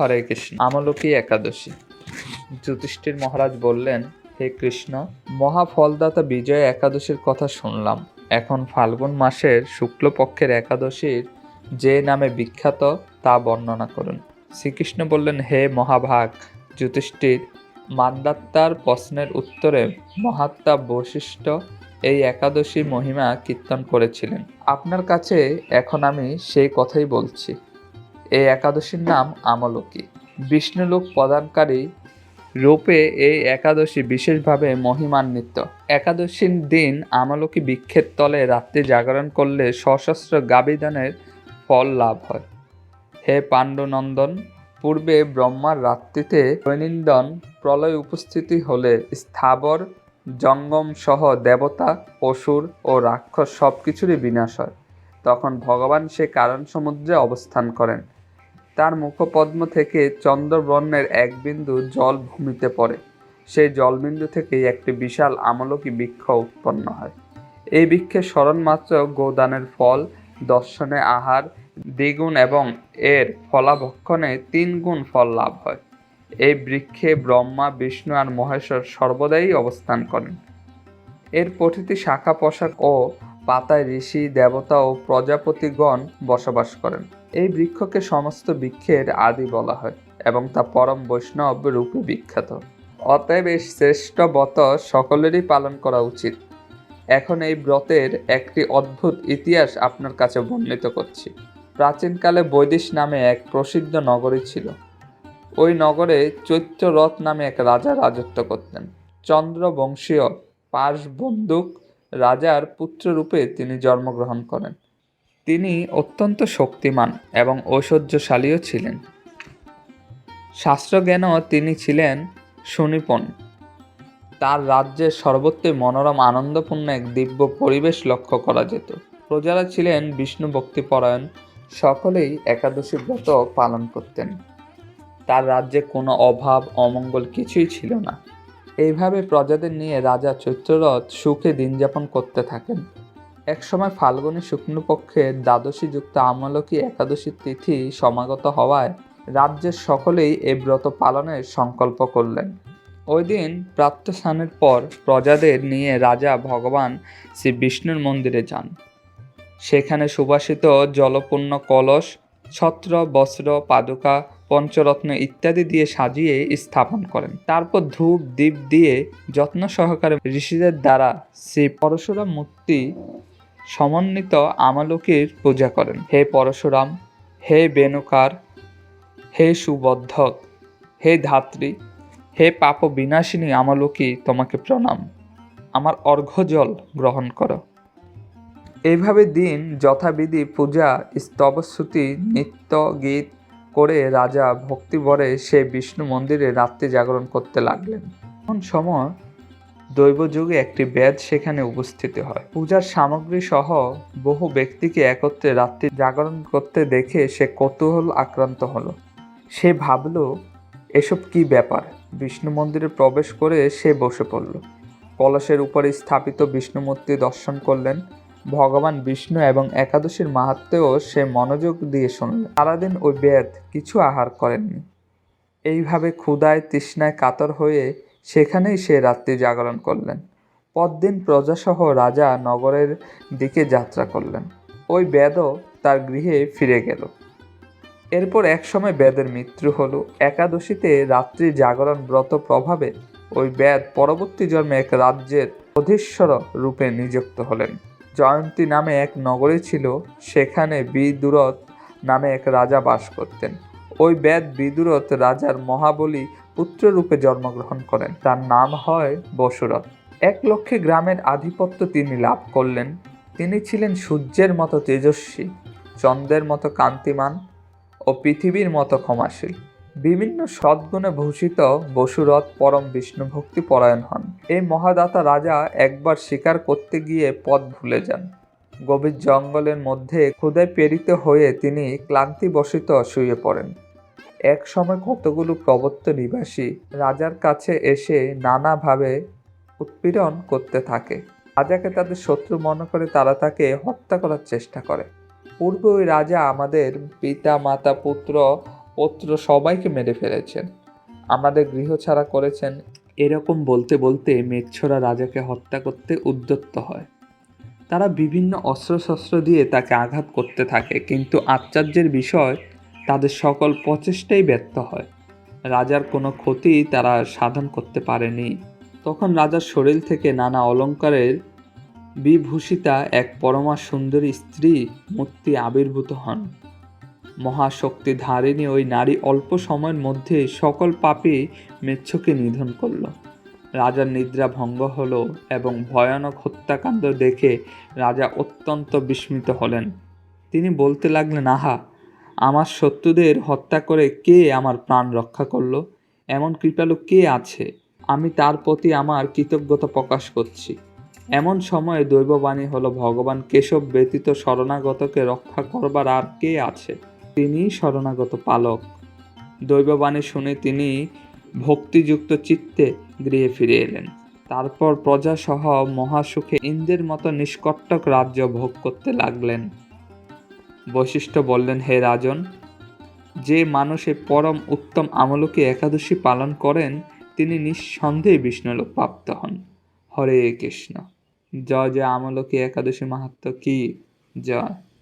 হরে কৃষ্ণ। আমলকি একাদশী। যুধিষ্ঠির মহারাজ বললেন, হে কৃষ্ণ, মহাফলদাতা বিজয় একাদশীর কথা শুনলাম। এখন ফাল্গুন মাসের শুক্লপক্ষের একাদশীর যে নামে বিখ্যাত তা বর্ণনা করুন। শ্রীকৃষ্ণ বললেন, হে মহাভাগ, যুধিষ্ঠির মান্দাত্তার প্রশ্নের উত্তরে মহাত্মা বৈশিষ্ট্য এই একাদশী মহিমা কীর্তন করেছিলেন। আপনার কাছে এখন আমি সেই কথাই বলছি। এই একাদশীর নাম আমলকী। বিষ্ণুলোক প্রদানকারী রূপে এই একাদশী বিশেষভাবে মহিমান্বিত। একাদশীর দিন আমলকি বৃক্ষের তলে রাত্রি জাগরণ করলে সশস্ত্র গাবিদানের ফল লাভ হয়। হে পাণ্ডনন্দন, পূর্বে ব্রহ্মার রাত্রিতে দৈনন্দন প্রলয় উপস্থিতি হলে স্থাবর জঙ্গম সহ দেবতা, অসুর ও রাক্ষস সব কিছুরই বিনাশ হয়। তখন ভগবান সে কারণ সমুদ্রে অবস্থান করেন। তার মুখপদ্ম থেকে চন্দ্রবর্ণের এক বিন্দু জল ভূমিতে পড়ে। সেই জলবিন্দু থেকেই একটি বিশাল আমলকি বৃক্ষ উৎপন্ন হয়। এই বৃক্ষের স্মরণ মাত্র গোদানের ফল, দর্শনে আহার, দ্বিগুণ এবং এর ফলাভক্ষণে তিন গুণ ফল লাভ হয়। এই বৃক্ষে ব্রহ্মা, বিষ্ণু আর মহেশ্বর সর্বদাই অবস্থান করেন। এর প্রতিটি শাখা পোশাক ও পাতায় ঋষি, দেবতা ও প্রজাপতিগণ বসবাস করেন। এই বৃক্ষকে সমস্ত বৃক্ষের আদি বলা হয় এবং তা পরম বৈষ্ণব রূপে বিখ্যাত। অতএব এই শ্রেষ্ঠ ব্রত সকলেরই পালন করা উচিত। এখন এই ব্রতের একটি অদ্ভুত ইতিহাস আপনার কাছে বর্ণিত করছি। প্রাচীনকালে বৈদিশ নামে এক প্রসিদ্ধ নগরী ছিল। ওই নগরে চৈত্যরথ নামে এক রাজা রাজত্ব করতেন। চন্দ্রবংশীয় পাশ বন্দুক রাজার পুত্ররূপে তিনি জন্মগ্রহণ করেন। তিনি অত্যন্ত শক্তিমান এবং ঐশ্বর্যশালীও ছিলেন। শাস্ত্রজ্ঞানও তিনি ছিলেন সুনিপন তার রাজ্যের সর্বত্রই মনোরম, আনন্দপূর্ণ এক দিব্য পরিবেশ লক্ষ্য করা যেত। প্রজারা ছিলেন বিষ্ণু ভক্তিপরায়ণ, সকলেই একাদশী ব্রত পালন করতেন। তার রাজ্যে কোনো অভাব, অমঙ্গল কিছুই ছিল না। এইভাবে প্রজাদের নিয়ে রাজা চৈত্ররথ সুখে দিন যাপন করতে থাকেন। একসময় ফাল্গুনী শুক্লপক্ষের দ্বাদশী যুক্ত আমলকী একাদশী তিথি সমাগত হওয়ায় রাজ্যের সকলেই এই ব্রত পালনের সংকল্প করলেন। ওই দিন প্রাপ্তস্নানের পর প্রজাদের নিয়ে রাজা ভগবান শ্রী বিষ্ণুর মন্দিরে যান। সেখানে সুবাসিত জলপূর্ণ কলস, ছত্র, বস্ত্র, পাদুকা, পঞ্চরত্ন ইত্যাদি দিয়ে সাজিয়ে স্থাপন করেন। তারপর ধূপ দ্বীপ দিয়ে যত্ন সহকারে ঋষিদের দ্বারা শ্রী পরশুরাম মূর্তি সমন্বিত আমালকির পূজা করেন। হে পরশুরাম, হে বেনুকার হে সুবদ্ধক, হে ধাত্রী, হে পাপ বিনাশিনী আমালকি তোমাকে প্রণাম। আমার অর্ঘ্যজল গ্রহণ করো। এইভাবে দিন, যথাবিধি পূজা, স্তবশ্রুতি, নৃত্য গীত করে রাজা ভক্তিভরে সে বিষ্ণু মন্দিরে রাত্রি জাগরণ করতে লাগলেন। এমন সময় দৈবযুগে একটি বেদ সেখানে উপস্থিত হয়। পূজার সামগ্রী সহ বহু ব্যক্তিকে একত্রে রাত্রি জাগরণ করতে দেখে সে কৌতূহল আক্রান্ত হলো। সে ভাবল, এসব কি ব্যাপার? বিষ্ণু মন্দিরে প্রবেশ করে সে বসে পড়ল। কলসের উপরে স্থাপিত বিষ্ণু মূর্তি দর্শন করলেন। ভগবান বিষ্ণু এবং একাদশীর মাহাত্মেও সে মনোযোগ দিয়ে শুনলেন। সারাদিন ওই বেদ কিছু আহার করেননি। এইভাবে ক্ষুদায় তৃষ্ণায় কাতর হয়ে সেখানেই সে রাত্রি জাগরণ করলেন। পরদিন প্রজাসহ রাজা নগরের দিকে যাত্রা করলেন। ওই বেদও তার গৃহে ফিরে গেল। এরপর একসময় বেদের মৃত্যু হলো। একাদশীতে রাত্রি জাগরণ ব্রত প্রভাবে ওই বেদ পরবর্তী জন্মে এক রাজ্যের অধীশ্বর রূপে নিযুক্ত হলেন। জয়ন্তী নামে এক নগরী ছিল। সেখানে বিদুরত নামে এক রাজা বাস করতেন। ওই বেদ বিদুরত রাজার মহাবলী পুত্ররূপে জন্মগ্রহণ করেন। তার নাম হয় বসুরথ। এক লক্ষে গ্রামের আধিপত্য তিনি লাভ করলেন। তিনি ছিলেন সূর্যের মতো তেজস্বী, চন্দ্রের মতো কান্তিমান ও পৃথিবীর মতো ক্ষমাশীল। বিভিন্ন সদ্গুণে ভূষিত বসুরথ পরম বিষ্ণু ভক্তি পরায়ণ হন। এই মহাদাতা রাজা একবার শিকার করতে গিয়ে পথ ভুলে যান। গভীর জঙ্গলের মধ্যে ক্ষুদায় প্রেরিত হয়ে তিনি ক্লান্তিবশিত শুয়ে পড়েন। এক সময় কতগুলো প্রবত্ত নিবাসী রাজার কাছে এসে নানাভাবে উৎপীড়ন করতে থাকে। রাজাকে তাদের শত্রু মনে করে তারা তাকে হত্যা করার চেষ্টা করে। পূর্বে ওই রাজা আমাদের পিতা, মাতা, পুত্র পুত্র সবাইকে মেরে ফেলেছেন। আমাদের গৃহ ছাড়া করেছেন। এরকম বলতে বলতে মেচ্ছরা রাজাকে হত্যা করতে উদ্যত্ত হয়। তারা বিভিন্ন অস্ত্রশস্ত্র দিয়ে তাকে আঘাত করতে থাকে। কিন্তু আশ্চর্যের বিষয় তাদের সকল প্রচেষ্টাই ব্যর্থ হয়। রাজার কোনো ক্ষতি তারা সাধন করতে পারেনি। তখন রাজার শরীর থেকে নানা অলঙ্কারের বিভূষিতা এক পরমা সুন্দরী স্ত্রী মূর্তি আবির্ভূত হন। মহাশক্তি ধারিণী ওই নারী অল্প সময়ের মধ্যে সকল পাপে মেচ্ছকে নিধন করল। রাজার নিদ্রা ভঙ্গ হলো এবং ভয়ানক হত্যাকাণ্ড দেখে রাজা অত্যন্ত বিস্মিত হলেন। তিনি বলতে লাগলেন, আহা আমার শত্রুদের হত্যা করে কে আমার প্রাণ রক্ষা করল? এমন কৃপালু কে আছে? আমি তার প্রতি আমার কৃতজ্ঞতা প্রকাশ করছি। এমন সময়ে দৈববাণী হলো ভগবান কেশব ব্যতীত শরণাগতকে রক্ষা করবার আর কে আছে? তিনি শরণাগত পালক। দৈববাণী শুনে তিনি ভক্তিযুক্ত চিত্তে গৃহে ফিরে এলেন। তারপর প্রজাসহ মহাসুখে ইন্দ্রের মতো নিষ্কটক রাজ্য ভোগ করতে লাগলেন। বৈশিষ্ট্য বললেন, হে রাজন, যে মানুষে পরম উত্তম আমলকে একাদশী পালন করেন, তিনি নিঃসন্দেহে বিষ্ণুলোক প্রাপ্ত হন। হরে কৃষ্ণ। জয় জয়, আমলকে একাদশী মাহাত্ম কি? জয়।